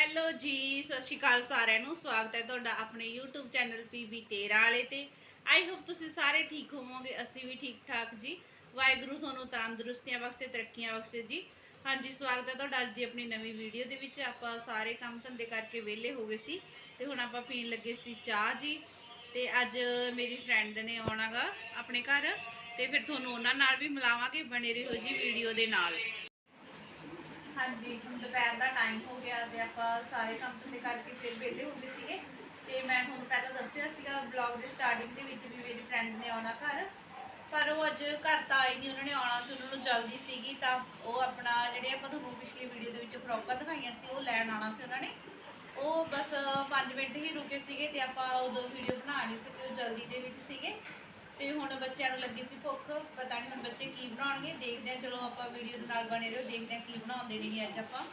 Hello ਜੀ, ਸਤਿ ਸ਼੍ਰੀ ਅਕਾਲ ਸਾਰਿਆਂ ਨੂੰ। ਸਵਾਗਤ ਹੈ ਤੁਹਾਡਾ ਆਪਣੇ YouTube ਚੈਨਲ PB 13 ਵਾਲੇ ਤੇ। ਆਈ ਹੋਪ ਤੁਸੀਂ ਸਾਰੇ ਠੀਕ ਹੋਵੋਗੇ, ਅਸੀਂ ਵੀ ਠੀਕ ਠਾਕ ਜੀ। ਵਾਹਿਗੁਰੂ ਤੁਹਾਨੂੰ ਤੰਦਰੁਸਤੀਆਂ ਬਖਸ਼ੇ, ਤਰੱਕੀਆਂ ਬਖਸ਼ੇ ਜੀ। ਹਾਂਜੀ, ਸਵਾਗਤ ਹੈ ਤੁਹਾਡਾ ਅੱਜ ਦੀ ਆਪਣੀ ਨਵੀਂ ਵੀਡੀਓ ਦੇ ਵਿੱਚ। ਆਪਾਂ ਸਾਰੇ ਕੰਮ ਧੰਦੇ ਕਰਕੇ ਵਿਹਲੇ ਹੋ ਗਏ ਸੀ ਤੇ ਹੁਣ ਆਪਾਂ ਪੀਣ ਲੱਗੇ ਸੀ ਚਾਹ ਜੀ। ਤੇ ਅੱਜ ਮੇਰੀ ਫਰੈਂਡ ਨੇ ਆਉਣਾਗਾ ਆਪਣੇ ਘਰ ਤੇ ਫਿਰ ਤੁਹਾਨੂੰ ਉਹਨਾਂ ਨਾਲ ਵੀ ਮਿਲਾਵਾਂਗੇ ਬਣੇ ਰਹੋ ਜੀ ਵੀਡੀਓ ਦੇ ਨਾਲ। ਹਾਂਜੀ ਦੁਪਹਿਰ ਦਾ ਟਾਈਮ ਹੋ ਗਿਆ ਤੇ ਆਪਾਂ ਸਾਰੇ ਕੰਮ ਧੰਦੇ ਕਰਕੇ ਫਿਰ ਵਿਹਲੇ ਹੋ ਗਏ ਸੀਗੇ। ਤੇ ਮੈਂ ਤੁਹਾਨੂੰ ਪਹਿਲਾਂ ਦੱਸਿਆ ਸੀਗਾ ਵਲੌਗ ਦੇ ਸਟਾਰਟਿੰਗ ਦੇ ਵਿੱਚ ਵੀ ਮੇਰੀ ਫਰੈਂਡ ਨੇ ਆਉਣਾ ਘਰ। ਪਰ ਉਹ ਅੱਜ ਘਰ ਤਾਂ ਆਈ ਨਹੀਂ ਉਹਨਾਂ ਨੇ ਆਉਣਾ ਸੀ, ਉਹਨਾਂ ਨੂੰ ਜਲਦੀ ਸੀਗੀ ਤਾਂ ਉਹ ਆਪਣਾ ਜਿਹੜੇ ਆਪਾਂ ਤੁਹਾਨੂੰ ਪਿਛਲੀ ਵੀਡੀਓ ਦੇ ਵਿੱਚ ਫਰੋਕਾਂ ਦਿਖਾਈਆਂ ਸੀ, ਉਹ ਲੈਣ ਆਉਣਾ ਸੀ ਉਹਨਾਂ ਨੇ। ਉਹ ਬਸ 5 ਮਿੰਟ ਹੀ ਰੁਕੇ ਸੀਗੇ ਤੇ ਆਪਾਂ ਉਦੋਂ ਵੀਡੀਓ ਬਣਾ ਨਹੀਂ ਸਕੇ ਉਹ ਜਲਦੀ ਦੇ ਵਿੱਚ ਸੀਗੇ। ਤੇ ਹੁਣ ਬੱਚਿਆਂ ਨੂੰ ਲੱਗੀ ਸੀ ਭੁੱਖ, ਪਤਾ ਨਹੀਂ ਹੁਣ ਬੱਚੇ ਕੀ ਬਣਾਉਣਗੇ, ਦੇਖਦੇ ਆ ਚਲੋ ਆਪਾਂ ਵੀਡੀਓ ਦੇ ਨਾਲ ਬਣੇ ਰਹੋ, ਦੇਖਦੇ ਆ ਕੀ ਬਣਾਉਂਦੇ ਨੇ ਅੱਜ ਆਪਾਂ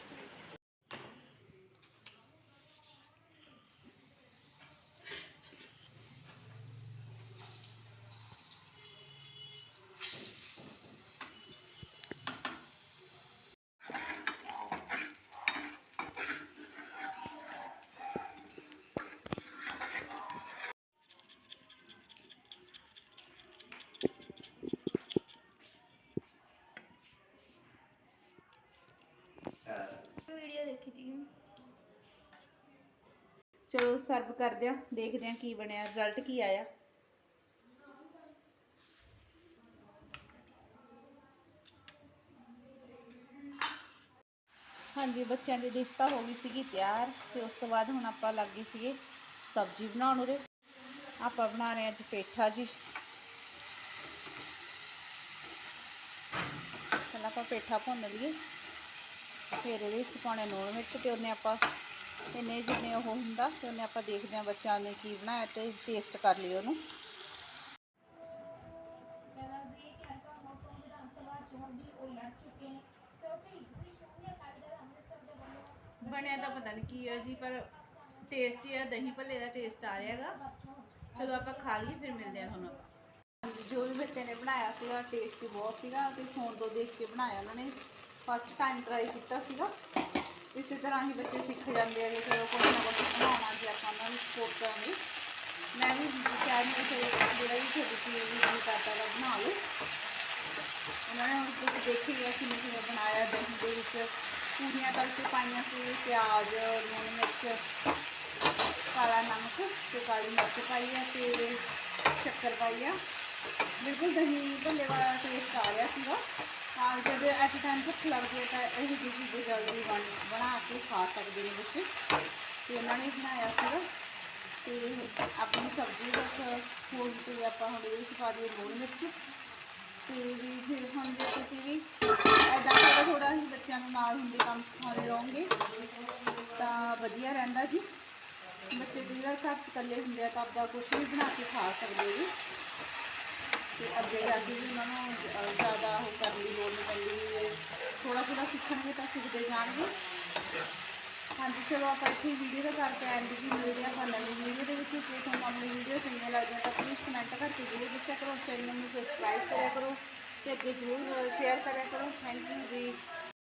ਵੀਡੀਓ ਦੇਖੀ ਤੀ ਚਲੋ ਸਰਵ ਕਰਦੇ ਆ ਦੇਖਦੇ ਆ ਕੀ ਬਣਿਆ ਰਿਜ਼ਲਟ ਕੀ ਆਇਆ। ਹਾਂਜੀ, ਬੱਚਿਆਂ ਦੀ ਡਿਸ਼ ਤਾਂ ਹੋ ਗਈ ਸੀਗੀ ਤਿਆਰ, ਤੇ ਉਸ ਤੋਂ ਬਾਅਦ ਹੁਣ ਆਪਾਂ ਲੱਗ ਗਏ ਸੀਗੇ ਸਬਜ਼ੀ ਬਣਾਉਣ ਉਰੇ। ਆਪਾਂ ਬਣਾ ਰਹੇ ਹਾਂ ਅੱਜ ਪੇਠਾ ਜੀ। ਪਹਿਲਾਂ ਆਪਾਂ ਪੇਠਾ ਭੁੰਨ ਲਈਏ, ਫਿਰ ਇਹਦੇ ਵਿੱਚ ਪਾਉਣੇ ਲੂਣ ਮਿਰਚ ਤੇ ਉਹਨੇ ਆਪਾਂ ਇੰਨੇ ਜਿੰਨੇ ਉਹ ਹੁੰਦਾ ਤੇ ਉਹਨੇ ਆਪਾਂ ਦੇਖਦੇ ਹਾਂ ਬੱਚਿਆਂ ਨੇ ਕੀ ਬਣਾਇਆ ਤੇ ਟੇਸਟ ਕਰ ਲਿਓ ਉਹਨੂੰ। ਬਣਿਆ ਤਾਂ ਪਤਾ ਨਹੀਂ ਕੀ ਹੈ ਜੀ ਪਰ ਟੇਸਟੀ ਹੈ ਦਹੀਂ ਭੱਲੇ ਦਾ ਟੇਸਟ ਆ ਰਿਹਾ ਹੈਗਾ। ਚਲੋ ਆਪਾਂ ਖਾ ਲਈਏ ਫਿਰ ਮਿਲਦੇ ਹਾਂ ਤੁਹਾਨੂੰ ਜੋ ਵੀ ਬੱਚੇ ਨੇ ਬਣਾਇਆ ਸੀਗਾ ਟੇਸਟੀ ਬਹੁਤ ਸੀਗਾ ਤੇ ਫੋਨ ਤੋਂ ਦੇਖ ਕੇ ਬਣਾਇਆ ਉਹਨਾਂ ਨੇ। ਫਸਟ ਟਾਈਮ ਟਰਾਈ ਕੀਤਾ ਸੀਗਾ। ਇਸੇ ਤਰ੍ਹਾਂ ਹੀ ਬੱਚੇ ਸਿੱਖ ਜਾਂਦੇ ਹੈਗੇ ਫਿਰ ਉਹ ਕੁਛ ਨਾ ਕੁਛ ਬਣਾਉਣਾ ਜੇ ਆਪਾਂ ਉਹਨਾਂ ਨੂੰ ਸਪੋਰਟ ਕਰਾਂਗੇ। ਮੈਂ ਵੀ ਕਹਿ ਨਹੀਂ ਫਿਰ ਜਿਹੜਾ ਵੀ ਛੋਟੀ ਚੀਜ਼ ਵੀ ਜੀ ਕਰਦਾ ਵਾ, ਬਣਾ ਲਓ। ਉਹਨਾਂ ਨੇ ਉਸ ਦੇਖੀ ਗਿਆ ਕਿਵੇਂ ਕਿਵੇਂ ਬਣਾਇਆ ਦਹੀਂ ਦੇ ਵਿੱਚ। ਪੂਰੀਆਂ ਕਰਕੇ ਪਾਈਆਂ ਸੀ, ਪਿਆਜ਼, ਲੂਣ, ਮਿਰਚ, ਕਾਲਾ ਨਮਕ ਤੇ ਕਾਲੀ ਮਿਰਚ ਪਾਈ ਆ ਤੇ ਸ਼ੱਕਰ ਪਾਈ ਆ। ਬਿਲਕੁਲ ਦਹੀਂ ਭੱਲੇ ਵਾਲਾ ਟੇਸਟ ਆ ਰਿਹਾ ਸੀਗਾ। ਨਾਲ ਜਦੋਂ ਐਟ ਟਾਈਮ ਭੁੱਖ ਲੱਗਦੀ ਹੈ ਤਾਂ ਇਹ ਜਿਹੀ ਚੀਜ਼ਾਂ ਜਲਦੀ ਬਣ, ਬਣਾ ਕੇ ਖਾ ਸਕਦੇ ਨੇ ਬੱਚੇ। ਤੇ ਉਹਨਾਂ ਨੇ ਬਣਾਇਆ ਸੀਗਾ ਤੇ ਆਪਣੀ ਸਬਜ਼ੀ ਬਸ ਹੋ ਤੇ ਆਪਾਂ ਹੁਣ ਇਹਦੇ ਵਿੱਚ ਪਾ ਦਈਏ ਲੂਣ ਮਿਰਚ। ਤੇ ਵੀ ਫਿਰ ਹੁਣ ਜੇ ਤੁਸੀਂ ਵੀ ਐਦਾਂ ਥੋੜਾ ਥੋੜਾ ਹੀ ਬੱਚਿਆਂ ਨੂੰ ਨਾਲ ਹੁੰਦੇ ਕੰਮ ਸਿਖਾਉਂਦੇ ਰਹੋਗੇ, ਤਾਂ ਵਧੀਆ ਰਹਿੰਦਾ ਜੀ। ਬੱਚੇ ਦੀ ਵਾਰ ਘਰ 'ਚ ਇਕੱਲੇ ਹੁੰਦੇ ਆ, ਤਾਂ ਆਪਦਾ ਕੁਝ ਵੀ ਬਣਾ ਕੇ ਖਾ ਸਕਦੇ ਜੀ ਤੇ ਅੱਗੇ ਜਾ ਕੇ ਵੀ ਉਹਨਾਂ ਨੂੰ ਜ਼ਿਆਦਾ ਉਹ ਕਰਨ ਦੀ ਲੋੜ ਨਹੀਂ ਪੈਂਦੀ ਥੋੜਾ ਥੋੜਾ ਸਿੱਖਣਗੇ ਤਾਂ ਸਿੱਖਦੇ ਜਾਣਗੇ। ਹਾਂਜੀ, ਚਲੋ ਆਪਾਂ ਇੱਥੇ ਵੀਡੀਓ ਦਾ ਕਰਕੇ ਐਂਡ ਦੀ ਮਿਲਦੇ ਹਾਂ ਆਪਾਂ ਨਵੀਂ ਵੀਡੀਓ ਦੇ ਵਿੱਚ। ਜੇ ਤੁਹਾਨੂੰ ਆਪਣੀ ਵੀਡੀਓ ਚੰਗੀਆਂ ਲੱਗਦੀਆਂ ਤਾਂ ਪਲੀਜ਼ ਕਮੈਂਟ ਕਰਕੇ ਜ਼ਰੂਰ ਦੱਸਿਆ ਕਰੋ। ਚੈਨਲ ਨੂੰ ਸਬਸਕ੍ਰਾਈਬ ਕਰਿਆ ਕਰੋ ਤੇ ਅੱਗੇ ਜ਼ਰੂਰ ਸ਼ੇਅਰ ਕਰਿਆ ਕਰੋ। ਥੈਂਕ ਯੂ ਜੀ।